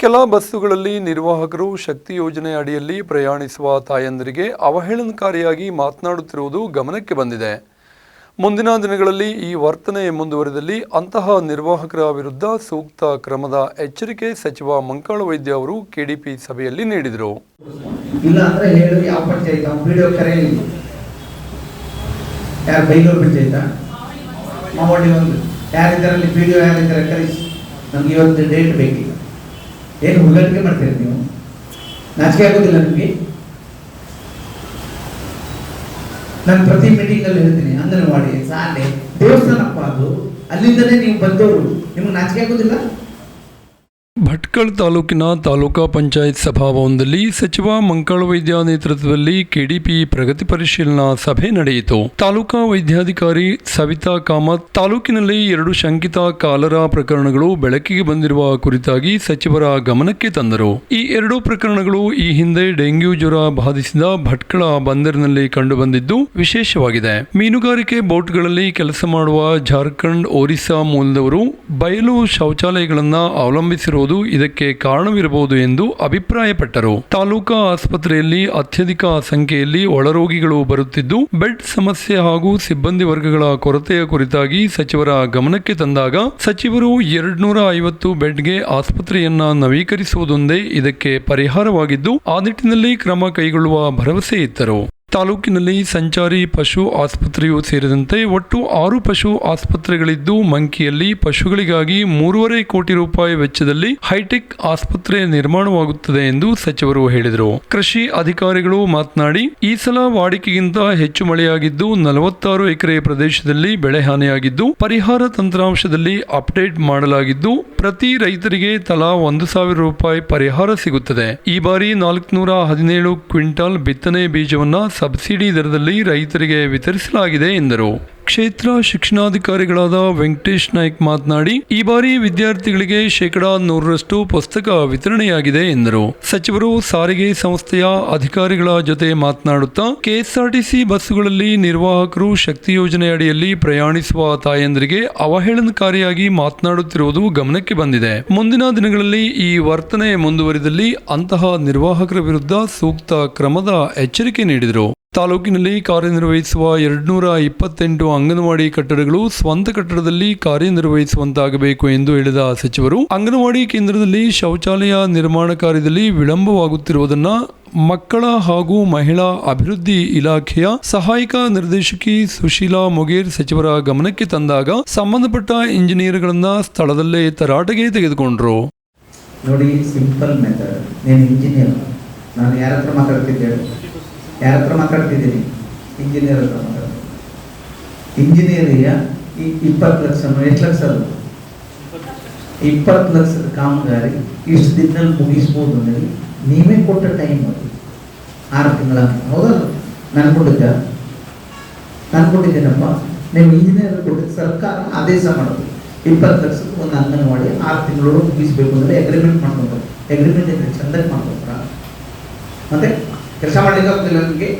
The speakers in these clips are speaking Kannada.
ಕೆಲ ಬಸ್ಸುಗಳಲ್ಲಿ ನಿರ್ವಾಹಕರು ಶಕ್ತಿ ಯೋಜನೆ ಅಡಿಯಲ್ಲಿ ಪ್ರಯಾಣಿಸುವ ತಾಯಂದರಿಗೆ ಅವಹೇಳನಕಾರಿಯಾಗಿ ಮಾತನಾಡುತ್ತಿರುವುದು ಗಮನಕ್ಕೆ ಬಂದಿದೆ. ಮುಂದಿನ ದಿನಗಳಲ್ಲಿ ಈ ವರ್ತನೆ ಮುಂದುವರೆದಲ್ಲಿ ಅಂತಹ ನಿರ್ವಾಹಕರ ವಿರುದ್ಧ ಸೂಕ್ತ ಕ್ರಮದ ಎಚ್ಚರಿಕೆ ಸಚಿವ ಮಂಕಾಳ ವೈದ್ಯ ಅವರು ಕೆಡಿಪಿ ಸಭೆಯಲ್ಲಿ ನೀಡಿದರು. ಯಾರಿದ್ದರಲ್ಲಿ ವಿಡಿಯೋ ಯಾರಿದ್ದಾರೆ ಕರೆಸಿ ನಮ್ಗೆ ಇವತ್ತು ಡೇಟ್ ಬೇಕೀಗ ಏನು ಹುಡುಗರಿಗೆ ಮಾಡ್ತೀರಿ ನೀವು? ನಾಚಿಕೆ ಆಗೋದಿಲ್ಲ ನಿಮಗೆ? ನಾನು ಪ್ರತಿ ಮೀಟಿಂಗಲ್ಲಿ ಹೇಳ್ತೀನಿ, ಅಂಗನವಾಡಿ, ಶಾಲೆ ದೇವಸ್ಥಾನಪ್ಪ ಅದು, ಅಲ್ಲಿಂದಲೇ ನೀವು ಬಂದವರು, ನಿಮ್ಗೆ ನಾಚಿಕೆ ಆಗೋದಿಲ್ಲ? ಭಟ್ಕಳ ತಾಲೂಕಿನ ತಾಲೂಕಾ ಪಂಚಾಯತ್ ಸಭಾಭವನದಲ್ಲಿ ಸಚಿವ ಮಂಕಳ ವೈದ್ಯ ನೇತೃತ್ವದಲ್ಲಿ ಕೆಡಿಪಿ ಪ್ರಗತಿ ಪರಿಶೀಲನಾ ಸಭೆ ನಡೆಯಿತು. ತಾಲೂಕಾ ವೈದ್ಯಾಧಿಕಾರಿ ಸವಿತಾ ಕಾಮತ್, ತಾಲೂಕಿನಲ್ಲಿ ಎರಡು ಶಂಕಿತ ಕಾಲರ ಪ್ರಕರಣಗಳು ಬೆಳಕಿಗೆ ಬಂದಿರುವ ಕುರಿತಾಗಿ ಸಚಿವರ ಗಮನಕ್ಕೆ ತಂದರು. ಈ ಎರಡೂ ಪ್ರಕರಣಗಳು ಈ ಹಿಂದೆ ಡೆಂಗ್ಯೂ ಜ್ವರ ಬಾಧಿಸಿದ ಭಟ್ಕಳ ಬಂದರಿನಲ್ಲಿ ಕಂಡುಬಂದಿದ್ದು ವಿಶೇಷವಾಗಿದೆ. ಮೀನುಗಾರಿಕೆ ಬೋಟ್ಗಳಲ್ಲಿ ಕೆಲಸ ಮಾಡುವ ಜಾರ್ಖಂಡ್ ಒರಿಸ್ಸಾ ಮೂಲದವರು ಬಯಲು ಶೌಚಾಲಯಗಳನ್ನ ಅವಲಂಬಿಸಿರುವುದು ಇದಕ್ಕೆ ಕಾರಣವಿರಬಹುದು ಎಂದು ಅಭಿಪ್ರಾಯಪಟ್ಟರು. ತಾಲೂಕಾ ಆಸ್ಪತ್ರೆಯಲ್ಲಿ ಅತ್ಯಧಿಕ ಸಂಖ್ಯೆಯಲ್ಲಿ ಒಳರೋಗಿಗಳು ಬರುತ್ತಿದ್ದು, ಬೆಡ್ ಸಮಸ್ಯೆ ಹಾಗೂ ಸಿಬ್ಬಂದಿ ವರ್ಗಗಳ ಕೊರತೆಯ ಕುರಿತಾಗಿ ಸಚಿವರ ಗಮನಕ್ಕೆ ತಂದಾಗ, ಸಚಿವರು ಎರಡ್ನೂರ ಐವತ್ತು ಬೆಡ್ಗೆ ಆಸ್ಪತ್ರೆಯನ್ನ ನವೀಕರಿಸುವುದೊಂದೇ ಇದಕ್ಕೆ ಪರಿಹಾರವಾಗಿದ್ದು, ಆ ನಿಟ್ಟಿನಲ್ಲಿ ಕ್ರಮ ಕೈಗೊಳ್ಳುವ ಭರವಸೆ ಇತ್ತರು. ತಾಲೂಕಿನಲ್ಲಿ ಸಂಚಾರಿ ಪಶು ಆಸ್ಪತ್ರೆಯೂ ಸೇರಿದಂತೆ ಒಟ್ಟು ಆರು ಪಶು ಆಸ್ಪತ್ರೆಗಳಿದ್ದು, ಮಂಕಿಯಲ್ಲಿ ಪಶುಗಳಿಗಾಗಿ ಮೂರುವರೆ ಕೋಟಿ ರೂಪಾಯಿ ವೆಚ್ಚದಲ್ಲಿ ಹೈಟೆಕ್ ಆಸ್ಪತ್ರೆ ನಿರ್ಮಾಣವಾಗುತ್ತದೆ ಎಂದು ಸಚಿವರು ಹೇಳಿದರು. ಕೃಷಿ ಅಧಿಕಾರಿಗಳು ಮಾತನಾಡಿ, ಈ ಸಲ ವಾಡಿಕೆಗಿಂತ ಹೆಚ್ಚು ಮಳೆಯಾಗಿದ್ದು, ನಲವತ್ತಾರು ಎಕರೆ ಪ್ರದೇಶದಲ್ಲಿ ಬೆಳೆ ಹಾನಿಯಾಗಿದ್ದು, ಪರಿಹಾರ ತಂತ್ರಾಂಶದಲ್ಲಿ ಅಪ್ಡೇಟ್ ಮಾಡಲಾಗಿದ್ದು, ಪ್ರತಿ ರೈತರಿಗೆ ತಲಾ ಒಂದು ಸಾವಿರ ರೂಪಾಯಿ ಪರಿಹಾರ ಸಿಗುತ್ತದೆ. ಈ ಬಾರಿ ನಾಲ್ಕುನೂರ ಹದಿನೇಳು ಕ್ವಿಂಟಾಲ್ ಬಿತ್ತನೆ ಬೀಜವನ್ನ ಸಬ್ಸಿಡಿ ದರದಲ್ಲಿ ರೈತರಿಗೆ ವಿತರಿಸಲಾಗಿದೆ ಎಂದರು. ಕ್ಷೇತ್ರ ಶಿಕ್ಷಣಾಧಿಕಾರಿಗಳಾದ ವೆಂಕಟೇಶ್ ನಾಯ್ಕ್ ಮಾತನಾಡಿ, ಈ ಬಾರಿ ವಿದ್ಯಾರ್ಥಿಗಳಿಗೆ ಶೇಕಡಾ ನೂರರಷ್ಟು ಪುಸ್ತಕ ವಿತರಣೆಯಾಗಿದೆ ಎಂದರು. ಸಚಿವರು ಸಾರಿಗೆ ಸಂಸ್ಥೆಯ ಅಧಿಕಾರಿಗಳ ಜೊತೆ ಮಾತನಾಡುತ್ತಾ, ಕೆಎಸ್ಆರ್ಟಿಸಿ ಬಸ್ಸುಗಳಲ್ಲಿ ನಿರ್ವಾಹಕರು ಶಕ್ತಿ ಯೋಜನೆ ಅಡಿಯಲ್ಲಿ ಪ್ರಯಾಣಿಸುವ ತಾಯಂದರಿಗೆ ಅವಹೇಳನಕಾರಿಯಾಗಿ ಮಾತನಾಡುತ್ತಿರುವುದು ಗಮನಕ್ಕೆ ಬಂದಿದೆ. ಮುಂದಿನ ದಿನಗಳಲ್ಲಿ ಈ ವರ್ತನೆ ಮುಂದುವರಿದಲ್ಲಿ ಅಂತಹ ನಿರ್ವಾಹಕರ ವಿರುದ್ಧ ಸೂಕ್ತ ಕ್ರಮದ ಎಚ್ಚರಿಕೆ ನೀಡಿದರು. ತಾಲೂಕಿನಲ್ಲಿ ಕಾರ್ಯನಿರ್ವಹಿಸುವ ಎರಡುನೂರ ಇಪ್ಪತ್ತೆಂಟು ಅಂಗನವಾಡಿ ಕಟ್ಟಡಗಳು ಸ್ವಂತ ಕಟ್ಟಡದಲ್ಲಿ ಕಾರ್ಯನಿರ್ವಹಿಸುವಂತಾಗಬೇಕು ಎಂದು ಹೇಳಿದ ಸಚಿವರು, ಅಂಗನವಾಡಿ ಕೇಂದ್ರದಲ್ಲಿ ಶೌಚಾಲಯ ನಿರ್ಮಾಣ ಕಾರ್ಯದಲ್ಲಿ ವಿಳಂಬವಾಗುತ್ತಿರುವುದನ್ನು ಮಕ್ಕಳ ಹಾಗೂ ಮಹಿಳಾ ಅಭಿವೃದ್ಧಿ ಇಲಾಖೆಯ ಸಹಾಯಕ ನಿರ್ದೇಶಕಿ ಸುಶೀಲಾ ಮೊಗೇರ್ ಸಚಿವರ ಗಮನಕ್ಕೆ ತಂದಾಗ ಸಂಬಂಧಪಟ್ಟ ಇಂಜಿನಿಯರ್ಗಳನ್ನು ಸ್ಥಳದಲ್ಲೇ ತರಾಟೆಗೆ ತೆಗೆದುಕೊಂಡರು. ನೋಡಿ ಸಿಂಪಲ್ ಮೆಥಡ್ ನೀನು ಇಂಜಿನಿಯರ್ ನಾನು ಯಾರ ಹತ್ರ ಮಾತಾಡ್ತಿದ್ದೆ? ಯಾರ ಹತ್ರ ಮಾತಾಡ್ತಿದ್ದೀನಿ? ಇಂಜಿನಿಯರ್ ಹತ್ರ ಮಾತಾಡ್ತೀನಿ. ಇಂಜಿನಿಯರಿಗೆ ಈ ಇಪ್ಪತ್ತು ಲಕ್ಷ, ಎಷ್ಟು ಲಕ್ಷ ಅದು? ಇಪ್ಪತ್ತು ಲಕ್ಷದ ಕಾಮಗಾರಿ ಇಷ್ಟು ದಿನದಲ್ಲಿ ಮುಗಿಸ್ಬೋದು ಅಂದರೆ ನೀವೇ ಕೊಟ್ಟ ಟೈಮ್ ಅದು. ಆರು ತಿಂಗಳ ಹೌದಲ್ಲ ನಾನು ಕೊಟ್ಟಿದ್ದ? ನಾನು ಕೊಟ್ಟಿದ್ದೇನಪ್ಪ? ನೀವು ಇಂಜಿನಿಯರ್ ಕೊಟ್ಟಿದ್ದ ಸರ್ಕಾರ ಆದೇಶ ಮಾಡೋದು. ಇಪ್ಪತ್ತು ಲಕ್ಷದ ಒಂದು ಅಂಗನವಾಡಿ ಆರು ತಿಂಗಳು ಮುಗಿಸ್ಬೇಕು ಅಂದರೆ ಅಗ್ರಿಮೆಂಟ್ ಮಾಡ್ಕೊತಾರೆ ಅಗ್ರಿಮೆಂಟ್ ಇದ್ರೆ ಚಂದಕ್ಕೆ ಮಾಡ್ಕೊಂತಾರ ಮತ್ತೆ? ಕೆಲಸ ಮಾಡಲಿಕ್ಕೆ ಆಗ್ತಿಲ್ಲ ನನಗೆ.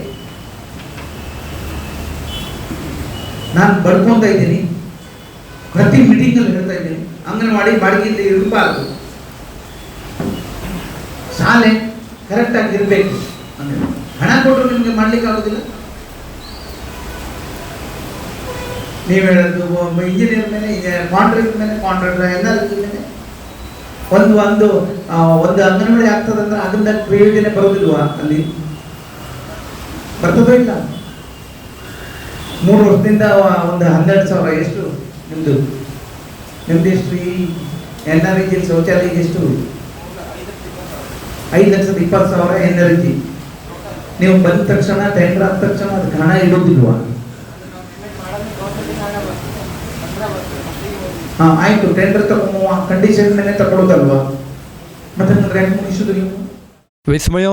ನಾನು ಬಡ್ಕೊಂತ ಇದ್ದೀನಿ. ಪ್ರತಿ ಮೀಟಿಂಗಲ್ಲಿ ಹೇಳ್ತಾ ಇದ್ದೀನಿ. ಅಂಗನವಾಡಿ ಬಾಡಿಗೆಯಿಂದ ಇರಬಾರ್ದು ಶಾಲೆ ಕರೆಕ್ಟಾಗಿ ಇರಬೇಕು. ಅಂದ್ರೆ ಹಣ ಕೊಟ್ಟರು ನಿಮಗೆ ಮಾಡ್ಲಿಕ್ಕೆ ಆಗೋದಿಲ್ಲ. ನೀವು ಹೇಳೋದು ಇಂಜಿನಿಯರ್ ಮೇಲೆ ಕಾಂಟ್ರಾಕ್ಟ್ ಮೇಲೆ ಕಾಂಟ್ರಾಕ್ಟ್ ಎಲ್ಲ ಮೇಲೆ ಒಂದು ಒಂದು ಒಂದು ಅಂಗನವಾಡಿ ಆಗ್ತದಂದ್ರೆ ಅದರಿಂದ ಪ್ರಯೋಜನ ಬರೋದಿಲ್ವಾ ಅಲ್ಲಿ? ಬರ್ತದೋ ಇಲ್ಲ? ಮೂರು ವರ್ಷದಿಂದ ಒಂದು ಹನ್ನೆರಡು ಸಾವಿರ ಎಷ್ಟು? ನಿಮ್ದು? ನಿಮ್ದು ಎಷ್ಟು ಎನ್ ಆರ್ ಜಿ ಶೌಚಾಲಯ ಎಷ್ಟು? ಐದು ಲಕ್ಷದ ಇಪ್ಪತ್ತು ಸಾವಿರ ಎನ್ ಆರ್ ಜಿ ನೀವು ಬಂದ ತಕ್ಷಣ ಟೆಂಡರ್ ಆದ ತಕ್ಷಣ ಅದಕ್ಕೆ ಹಣ ಇಡೋದಿಲ್ವಾ? ಹಾ, ಆಯ್ತು. ಟೆಂಡರ್ ತಗೊಂಡು ಕಂಡೀಷನ್ ಮೇಲೆ ತಗೊಳ್ಳೋದಲ್ವಾ ಮತ್ತೆ ರ್ಯಾಂಕ್ ಮುಗಿಸೋದು ನೀವು ವಿಸ್ಮಯ